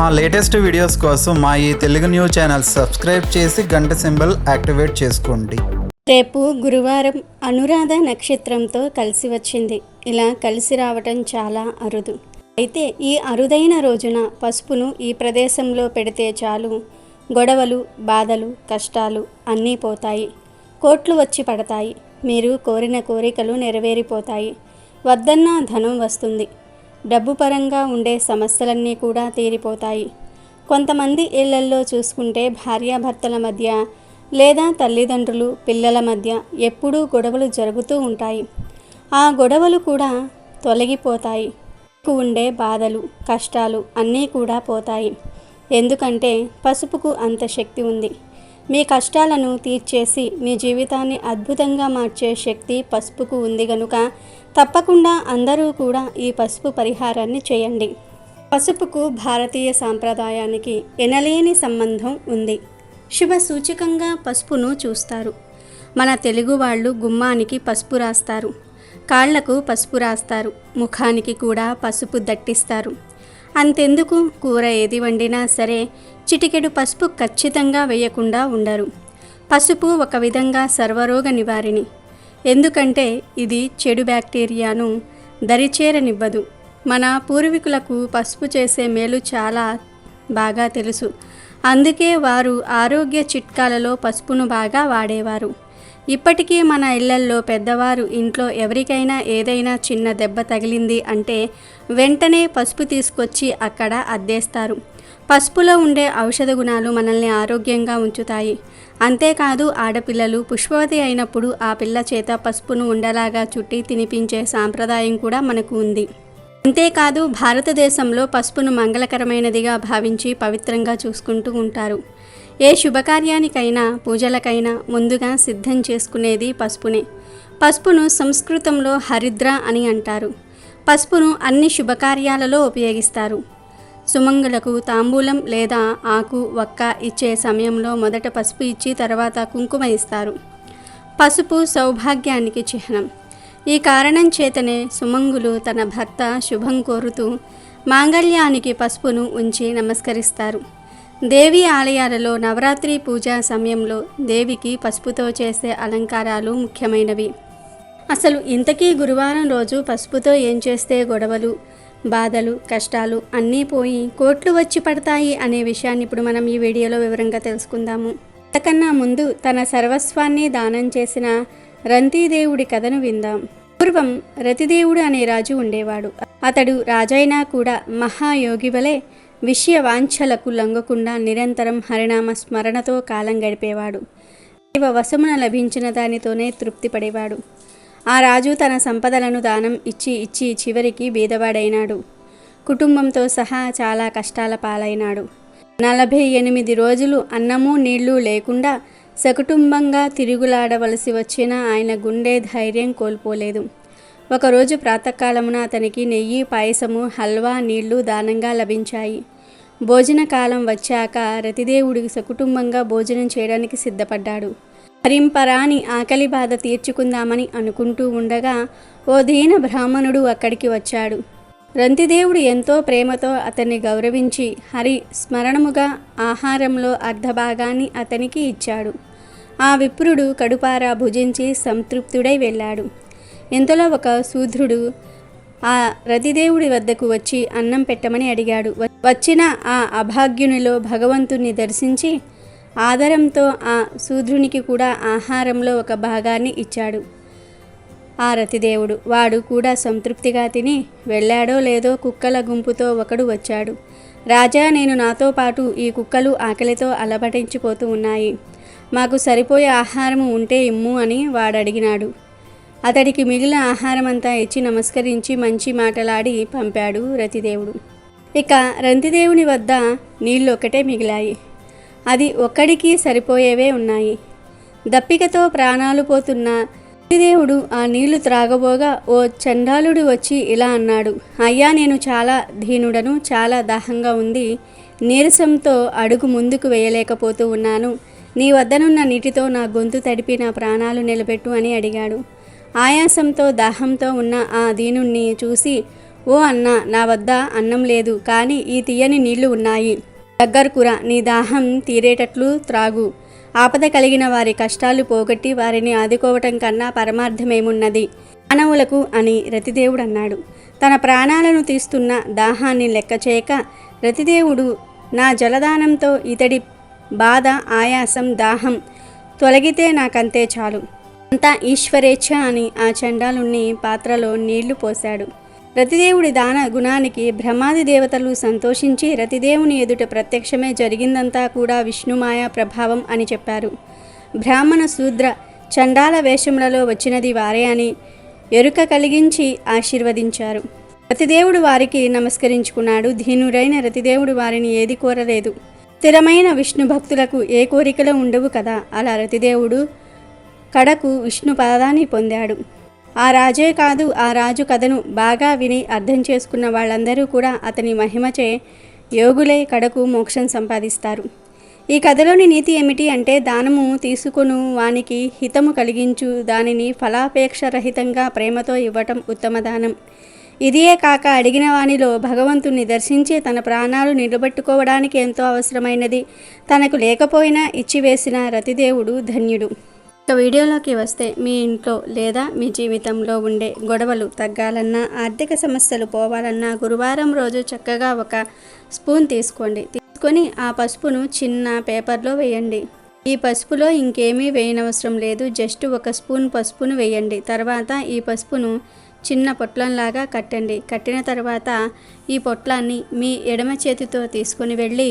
మా latest videos కోసం మా ఈ తెలుగు న్యూస్ ఛానల్ సబ్స్క్రైబ్ చేసి గంట సింబల్ యాక్టివేట్ చేసుకోండి. రేపు గురువారం అనురాధ నక్షత్రంతో కలిసి వచ్చింది. ఇలా కలిసి రావటం చాలా అరుదు. అయితే ఈ అరుదైన రోజున పసుపును ఈ ప్రదేశంలో పెడితే చాలు. గొడవలు బాధలు కష్టాలు అన్నీ పోతాయి. కోట్లు వచ్చి పడతాయి. మీరు కోరిన కోరికలు నెరవేరిపోతాయి. వద్దన్నా ధనం వస్తుంది. డబ్బు పరంగా ఉండే సమస్యలన్నీ కూడా తీరిపోతాయి. కొంతమంది ఇళ్ళల్లో చూసుకుంటే భార్యాభర్తల మధ్య లేదా తల్లిదండ్రులు పిల్లల మధ్య ఎప్పుడూ గొడవలు జరుగుతూ ఉంటాయి. ఆ గొడవలు కూడా తొలగిపోతాయి. ఉండే బాధలు కష్టాలు అన్నీ కూడా పోతాయి. ఎందుకంటే పసుపుకు అంత శక్తి ఉంది. మీ కష్టాలను తీర్చేసి మీ జీవితాన్ని అద్భుతంగా మార్చే శక్తి పసుపుకు ఉంది గనుక తప్పకుండా అందరూ కూడా ఈ పసుపు పరిహారాన్ని చేయండి. పసుపుకు భారతీయ సాంప్రదాయానికి ఎనలేని సంబంధం ఉంది. శుభ సూచకంగా పసుపును చూస్తారు. మన తెలుగు వాళ్ళు గుమ్మానికి పసుపు రాస్తారు. కాళ్ళకు పసుపు రాస్తారు. ముఖానికి కూడా పసుపు దట్టిస్తారు. అంతెందుకు? కూర ఏది వండినా సరే చిటికెడు పసుపు ఖచ్చితంగా వేయకుండా ఉండరు. పసుపు ఒక విధంగా సర్వరోగ నివారిణి. ఎందుకంటే ఇది చెడు బ్యాక్టీరియాను దరిచేరనివ్వదు. మన పూర్వీకులకు పసుపు చేసే మేలు చాలా బాగా తెలుసు. అందుకే వారు ఆరోగ్య చిట్కాలలో పసుపును బాగా వాడేవారు. ఇప్పటికీ మన ఇళ్ళల్లో పెద్దవారు ఇంట్లో ఎవరికైనా ఏదైనా చిన్న దెబ్బ తగిలింది అంటే వెంటనే పసుపు తీసుకొచ్చి అక్కడ అద్దేస్తారు. పసుపులో ఉండే ఔషధ గుణాలు మనల్ని ఆరోగ్యంగా ఉంచుతాయి. అంతేకాదు ఆడపిల్లలు పుష్పవతి అయినప్పుడు ఆ పిల్ల చేత పసుపును ఉండలాగా చుట్టి తినిపించే సాంప్రదాయం కూడా మనకు ఉంది. అంతేకాదు భారతదేశంలో పసుపును మంగళకరమైనదిగా భావించి పవిత్రంగా చూసుకుంటూ ఉంటారు. ఏ శుభకార్యానికైనా పూజలకైనా ముందుగా సిద్ధం చేసుకునేది పసుపునే. పసుపును సంస్కృతంలో హరిద్ర అని అంటారు. పసుపును అన్ని శుభకార్యాలలో ఉపయోగిస్తారు. సుమంగులకు తాంబూలం లేదా ఆకు వక్క ఇచ్చే సమయంలో మొదట పసుపు ఇచ్చి తర్వాత కుంకుమ ఇస్తారు. పసుపు సౌభాగ్యానికి చిహ్నం. ఈ కారణం చేతనే సుమంగులు తన భర్త శుభం కోరుతూ మాంగళ్యానికి పసుపును ఉంచి నమస్కరిస్తారు. దేవి ఆలయాలలో నవరాత్రి పూజా సమయంలో దేవికి పసుపుతో చేసే అలంకారాలు ముఖ్యమైనవి. అసలు ఇంతకీ గురువారం రోజు పసుపుతో ఏం చేస్తే గొడవలు బాధలు కష్టాలు అన్నీ పోయి కోట్లు వచ్చి పడతాయి అనే విషయాన్ని ఇప్పుడు మనం ఈ వీడియోలో వివరంగా తెలుసుకుందాము. అంతకన్నా ముందు తన సర్వస్వాన్ని దానం చేసిన రంతీదేవుడి కథను విందాం. పూర్వం రతిదేవుడు అనే రాజు ఉండేవాడు. అతడు రాజైనా కూడా మహాయోగి వలె విషయ వాంఛలకు లొంగకుండా నిరంతరం హరినామ స్మరణతో కాలం గడిపేవాడు. దైవ వశమున లభించిన దానితోనే తృప్తి పడేవాడు. ఆ రాజు తన సంపదలను దానం ఇచ్చి ఇచ్చి చివరికి బీదవాడైనాడు. కుటుంబంతో సహా చాలా కష్టాల పాలైనాడు. నలభై ఎనిమిది రోజులు అన్నము నీళ్ళు లేకుండా సకుటుంబంగా తిరుగులాడవలసి వచ్చిన ఆయన గుండె ధైర్యం కోల్పోలేదు. ఒకరోజు ప్రాతకాలమున అతనికి నెయ్యి పాయసము హల్వా నీళ్ళు దానంగా లభించాయి. భోజన కాలం వచ్చాక రతిదేవుడి సకుటుంబంగా భోజనం చేయడానికి సిద్ధపడ్డాడు. హరింపరాని ఆకలి బాధ తీర్చుకుందామని అనుకుంటూ ఉండగా ఓ దీన బ్రాహ్మణుడు అక్కడికి వచ్చాడు. రంతిదేవుడు ఎంతో ప్రేమతో అతన్ని గౌరవించి హరి స్మరణముగా ఆహారంలో అర్ధభాగాన్ని అతనికి ఇచ్చాడు. ఆ విప్రుడు కడుపారా భుజించి సంతృప్తుడై వెళ్ళాడు. ఇంతలో ఒక శూద్రుడు ఆ రతిదేవుడి వద్దకు వచ్చి అన్నం పెట్టమని అడిగాడు. వ- వచ్చిన ఆ అభాగ్యునిలో భగవంతుణ్ణి దర్శించి ఆదరంతో ఆ శూద్రునికి కూడా ఆహారంలో ఒక భాగాన్ని ఇచ్చాడు. ఆ రతిదేవుడు వాడు కూడా సంతృప్తిగా తిని వెళ్ళాడో లేదో కుక్కల గుంపుతో ఒకడు వచ్చాడు. రాజా నేను నాతో పాటు ఈ కుక్కలు ఆకలితో అలబటించిపోతూ ఉన్నాయి. మాకు సరిపోయే ఆహారము ఉంటే ఇమ్ము అని వాడడిగినాడు. అతడికి మిగిలిన ఆహారం అంతా ఇచ్చి నమస్కరించి మంచి మాటలాడి పంపాడు రతిదేవుడు. ఇక రంతిదేవుని వద్ద నీళ్ళు ఒక్కటే మిగిలాయి. అది ఒక్కడికి సరిపోయేవే ఉన్నాయి. దప్పికతో ప్రాణాలు పోతున్న దేవుడు ఆ నీళ్ళు త్రాగబోగా ఓ చండాలుడు వచ్చి ఇలా అన్నాడు అయ్యా నేను చాలా దీనుడను చాలా దాహంగా ఉంది. నీరసంతో అడుగు ముందుకు వేయలేకపోతూ ఉన్నాను. నీ వద్దనున్న నీటితో నా గొంతు తడిపి నా ప్రాణాలు నిలబెట్టు అని అడిగాడు. ఆయాసంతో దాహంతో ఉన్న ఆ దీనుణ్ణి చూసి ఓ అన్న నా వద్ద అన్నం లేదు కానీ ఈ తీయని నీళ్ళు ఉన్నాయి. దగ్గరకురా నీ దాహం తీరేటట్లు త్రాగు. ఆపద కలిగిన వారి కష్టాలు పోగొట్టి వారిని ఆదుకోవటం కన్నా పరమార్థమేమున్నది? మానవులకు అని రతిదేవుడు అన్నాడు. తన ప్రాణాలను తీస్తున్న దాహాన్ని లెక్క చేయక రతిదేవుడు నా జలదానంతో ఇతడి బాధ ఆయాసం దాహం తొలగితే నాకంతే చాలు. అంతా ఈశ్వరేచ్ఛ అని ఆ చండాలుణ్ణి పాత్రలో నీళ్ళు పోశాడు. రతిదేవుడి దాన గుణానికి బ్రహ్మాది దేవతలు సంతోషించి రతిదేవుని ఎదుట ప్రత్యక్షమే జరిగిందంతా కూడా విష్ణుమాయ ప్రభావం అని చెప్పారు. బ్రాహ్మణ శూద్ర చండాల వేషములలో వచ్చినది వారే అని ఎరుక కలిగించి ఆశీర్వదించారు. రతిదేవుడు వారికి నమస్కరించుకున్నాడు. ధీనురైన రతిదేవుడు వారిని ఏది కోరలేదు. స్థిరమైన విష్ణు భక్తులకు ఏ కోరికలు ఉండవు కదా? అలా రతిదేవుడు కడకు విష్ణు పదాన్ని పొందాడు. ఆ రాజే కాదు ఆ రాజు కథను బాగా విని అర్థం చేసుకున్న వాళ్ళందరూ కూడా అతని మహిమచే యోగులే కడకు మోక్షం సంపాదిస్తారు. ఈ కథలోని నీతి ఏమిటి అంటే దానము తీసుకును వానికి హితము కలిగించు దానిని ఫలాపేక్ష రహితంగా ప్రేమతో ఇవ్వటం ఉత్తమ దానం. ఇదియే కాక అడిగిన వానిలో భగవంతుణ్ణి దర్శించి తన ప్రాణాలు నిలబెట్టుకోవడానికి ఎంతో అవసరమైనది. తనకు లేకపోయినా ఇచ్చివేసిన రతిదేవుడు ధన్యుడు. ఇక వీడియోలోకి వస్తే మీ ఇంట్లో లేదా మీ జీవితంలో ఉండే గొడవలు తగ్గాలన్నా ఆర్థిక సమస్యలు పోవాలన్నా గురువారం రోజు చక్కగా ఒక స్పూన్ తీసుకోండి. తీసుకొని ఆ పసుపును చిన్న పేపర్లో వేయండి. ఈ పసుపులో ఇంకేమీ వేయనవసరం లేదు. జస్ట్ ఒక స్పూన్ పసుపును వేయండి. తర్వాత ఈ పసుపును చిన్న పొట్లంలాగా కట్టండి. కట్టిన తర్వాత ఈ పొట్లాన్ని మీ ఎడమ చేతితో తీసుకుని వెళ్ళి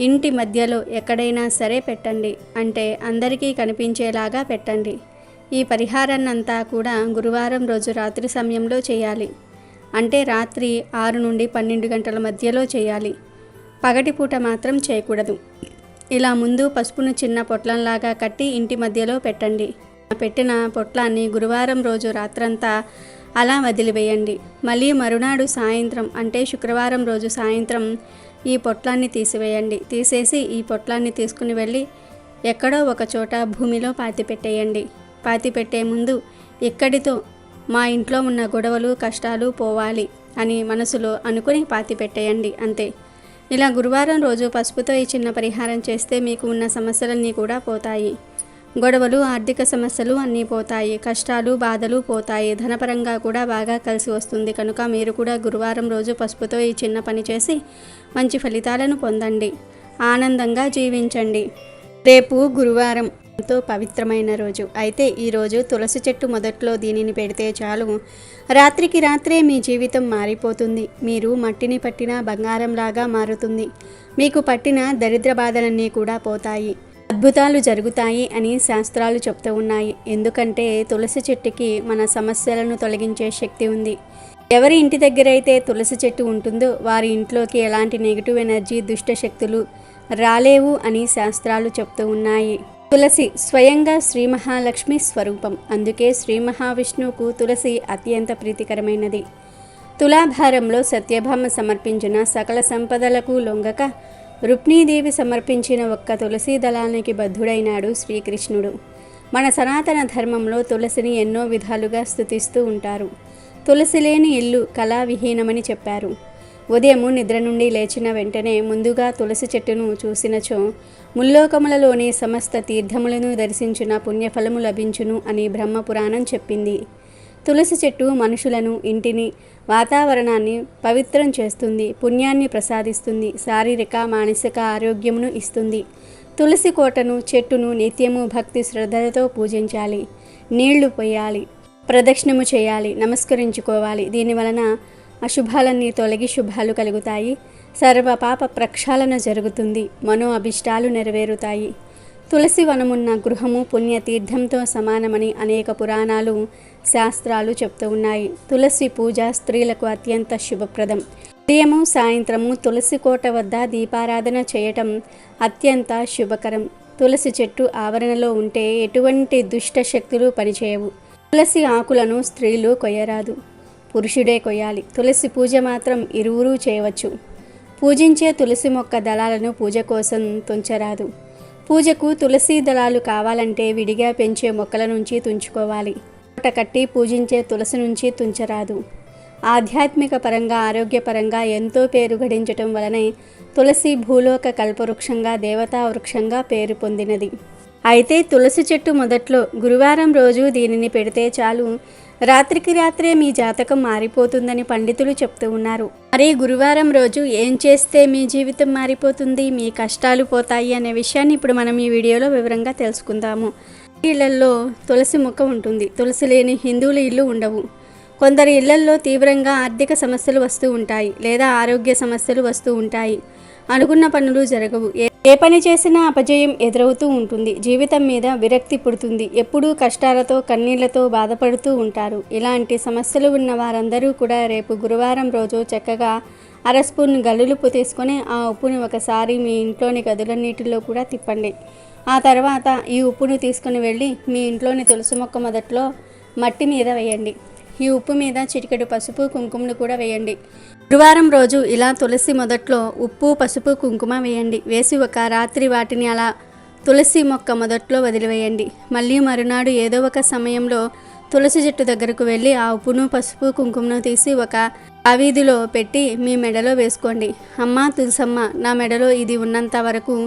ఇంటి మధ్యలో ఎక్కడైనా సరే పెట్టండి అంటే అందరికీ కనిపించేలాగా పెట్టండి. ఈ పరిహారాన్నంతా కూడా గురువారం రోజు రాత్రి సమయంలో చేయాలి. అంటే రాత్రి ఆరు నుండి పన్నెండు గంటల మధ్యలో చేయాలి. పగటిపూట మాత్రం చేయకూడదు. ఇలా ముందు పసుపును చిన్న పొట్లంలాగా కట్టి ఇంటి మధ్యలో పెట్టండి. పెట్టిన పొట్లాన్ని గురువారం రోజు రాత్రంతా అలా వదిలివేయండి. మళ్ళీ మరునాడు సాయంత్రం అంటే శుక్రవారం రోజు సాయంత్రం ఈ పొట్లాన్ని తీసివేయండి. తీసేసి ఈ పొట్లాన్ని తీసుకుని వెళ్ళి ఎక్కడో ఒక చోట భూమిలో పాతి పెట్టేయండి. పాతి పెట్టే ముందు ఇక్కడితో మా ఇంట్లో ఉన్న గొడవలు కష్టాలు పోవాలి అని మనసులో అనుకుని పాతి పెట్టేయండి అంతే. ఇలా గురువారం రోజు పసుపుతో ఈ చిన్న పరిహారం చేస్తే మీకు ఉన్న సమస్యలన్నీ కూడా పోతాయి. గొడవలు ఆర్థిక సమస్యలు అన్నీ పోతాయి. కష్టాలు బాధలు పోతాయి. ధనపరంగా కూడా బాగా కలిసి వస్తుంది. కనుక మీరు కూడా గురువారం రోజు పసుపుతో ఈ చిన్న పని చేసి మంచి ఫలితాలను పొందండి. ఆనందంగా జీవించండి. రేపు గురువారం ఎంతో పవిత్రమైన రోజు. అయితే ఈరోజు తులసి చెట్టు మొదట్లో దీనిని పెడితే చాలు. రాత్రికి రాత్రే మీ జీవితం మారిపోతుంది. మీరు మట్టిని పట్టిన బంగారంలాగా మారుతుంది. మీకు పట్టిన దరిద్ర బాధలన్నీ కూడా పోతాయి. అద్భుతాలు జరుగుతాయి అని శాస్త్రాలు చెప్తూ ఉన్నాయి. ఎందుకంటే తులసి చెట్టుకి మన సమస్యలను తొలగించే శక్తి ఉంది. ఎవరి ఇంటి దగ్గర అయితే తులసి చెట్టు ఉంటుందో వారి ఇంట్లోకి ఎలాంటి నెగిటివ్ ఎనర్జీ దుష్ట శక్తులు రాలేవు అని శాస్త్రాలు చెప్తూ ఉన్నాయి. తులసి స్వయంగా శ్రీ మహాలక్ష్మి స్వరూపం. అందుకే శ్రీ మహావిష్ణువుకు తులసి అత్యంత ప్రీతికరమైనది. తులాభారంలో సత్యభామ సమర్పించిన సకల సంపదలకు లొంగక రుక్మీదేవి సమర్పించిన ఒక్క తులసీ దళానికి బద్ధుడైనాడు శ్రీకృష్ణుడు. మన సనాతన ధర్మంలో తులసిని ఎన్నో విధాలుగా స్థుతిస్తూ ఉంటారు. తులసి లేని ఇల్లు కళావిహీనమని చెప్పారు. ఉదయము నిద్ర నుండి లేచిన వెంటనే ముందుగా తులసి చెట్టును చూసినచో ముల్లోకములలోని సమస్త తీర్థములను దర్శించిన పుణ్యఫలము లభించును అని బ్రహ్మపురాణం చెప్పింది. తులసి చెట్టు మనుషులను ఇంటిని వాతావరణాన్ని పవిత్రం చేస్తుంది పుణ్యాన్ని ప్రసాదిస్తుంది శారీరక మానసిక ఆరోగ్యమును ఇస్తుంది. తులసి కోటను చెట్టును నిత్యము భక్తి శ్రద్ధలతో పూజించాలి. నీళ్ళు పోయాలి. ప్రదక్షిణము చేయాలి. నమస్కరించుకోవాలి. దీని వలన అశుభాలన్నీ తొలగి శుభాలు కలుగుతాయి. సర్వ పాప ప్రక్షాళన జరుగుతుంది. మనో అభిష్టాలు నెరవేరుతాయి. తులసి వనమున్న గృహము పుణ్యతీర్థంతో సమానమని అనేక పురాణాలు శాస్త్రాలు చెప్తూ ఉన్నాయి. తులసి పూజ స్త్రీలకు అత్యంత శుభప్రదం. ఉదయము సాయంత్రము తులసి కోట వద్ద దీపారాధన చేయటం అత్యంత శుభకరం. తులసి చెట్టు ఆవరణలో ఉంటే ఎటువంటి దుష్ట శక్తులు పనిచేయవు. తులసి ఆకులను స్త్రీలు కొయ్యరాదు. పురుషుడే కొయ్యాలి. తులసి పూజ మాత్రం ఇరువురూ చేయవచ్చు. పూజించే తులసి మొక్క దళాలను పూజ కోసం తుంచరాదు. పూజకు తులసి దళాలు కావాలంటే విడిగా పెంచే మొక్కల నుంచి తుంచుకోవాలి. పూట కట్టి పూజించే తులసి నుంచి తుంచరాదు. ఆధ్యాత్మిక పరంగా ఆరోగ్యపరంగా ఎంతో పేరు గడించటం వలనే తులసి భూలోక కల్పవృక్షంగా దేవతా వృక్షంగా పేరు పొందినది. అయితే తులసి చెట్టు మొదట్లో గురువారం రోజు దీనిని పెడితే చాలు. రాత్రికి రాత్రే మీ జాతకం మారిపోతుందని పండితులు చెప్తూ ఉన్నారు. మరి గురువారం రోజు ఏం చేస్తే మీ జీవితం మారిపోతుంది? మీ కష్టాలు పోతాయి అనే విషయాన్ని ఇప్పుడు మనం ఈ వీడియోలో వివరంగా తెలుసుకుందాము. ఇళ్ళల్లో తులసి మొక్క ఉంటుంది. తులసి లేని హిందువుల ఇల్లు ఉండవు. కొందరి ఇళ్ళల్లో తీవ్రంగా ఆర్థిక సమస్యలు వస్తూ ఉంటాయి లేదా ఆరోగ్య సమస్యలు వస్తూ ఉంటాయి. అనుకున్న పనులు జరగవు. ఏ- పని చేసినా అపజయం ఎదురవుతూ ఉంటుంది. జీవితం మీద విరక్తి పుడుతుంది. ఎప్పుడూ కష్టాలతో కన్నీళ్ళతో బాధపడుతూ ఉంటారు. ఇలాంటి సమస్యలు ఉన్న వారందరూ కూడా రేపు గురువారం రోజు చక్కగా అర స్పూన్ గల్లులుప్పు తీసుకొని ఆ ఉప్పుని ఒకసారి మీ ఇంట్లోని గదుల నీటిలో కూడా తిప్పండి. ఆ తర్వాత ఈ ఉప్పును తీసుకుని వెళ్ళి మీ ఇంట్లోని తులసి మొక్క మొదట్లో మట్టి మీద వేయండి. ఈ ఉప్పు మీద చిటికెడు పసుపు కుంకుమను కూడా వేయండి. గురువారం రోజు ఇలా తులసి మొదట్లో ఉప్పు పసుపు కుంకుమ వేయండి. వేసి ఒక రాత్రి వాటిని అలా తులసి మొక్క మొదట్లో వదిలివేయండి. మళ్ళీ మరునాడు ఏదో ఒక సమయంలో తులసి చెట్టు దగ్గరకు వెళ్ళి ఆ ఉప్పును పసుపు కుంకుమను తీసి ఒక అవీధిలో పెట్టి మీ మెడలో వేసుకోండి. అమ్మా తులసమ్మ నా మెడలో ఇది ఉన్నంత వరకు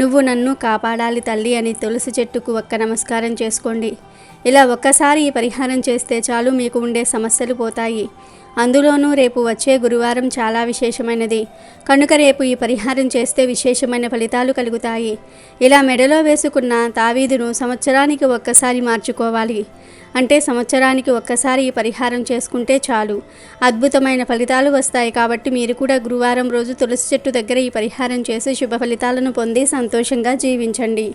నువ్వు నన్ను కాపాడాలి తల్లి అని తులసి చెట్టుకు ఒక్క నమస్కారం చేసుకోండి. ఇలా ఒక్కసారి ఈ పరిహారం చేస్తే చాలు మీకు ఉండే సమస్యలు పోతాయి. అందులోనూ రేపు వచ్చే గురువారం చాలా విశేషమైనది. కనుక రేపు ఈ పరిహారం చేస్తే విశేషమైన ఫలితాలు కలుగుతాయి. ఇలా మెడలో వేసుకున్న తావీదును సంవత్సరానికి ఒక్కసారి మార్చుకోవాలి. అంటే సంవత్సరానికి ఒక్కసారి ఈ పరిహారం చేసుకుంటే చాలు. అద్భుతమైన ఫలితాలు వస్తాయి కాబట్టి మీరు కూడా గురువారం రోజు తులసి చెట్టు దగ్గర ఈ పరిహారం చేసి శుభ ఫలితాలను పొంది సంతోషంగా జీవించండి.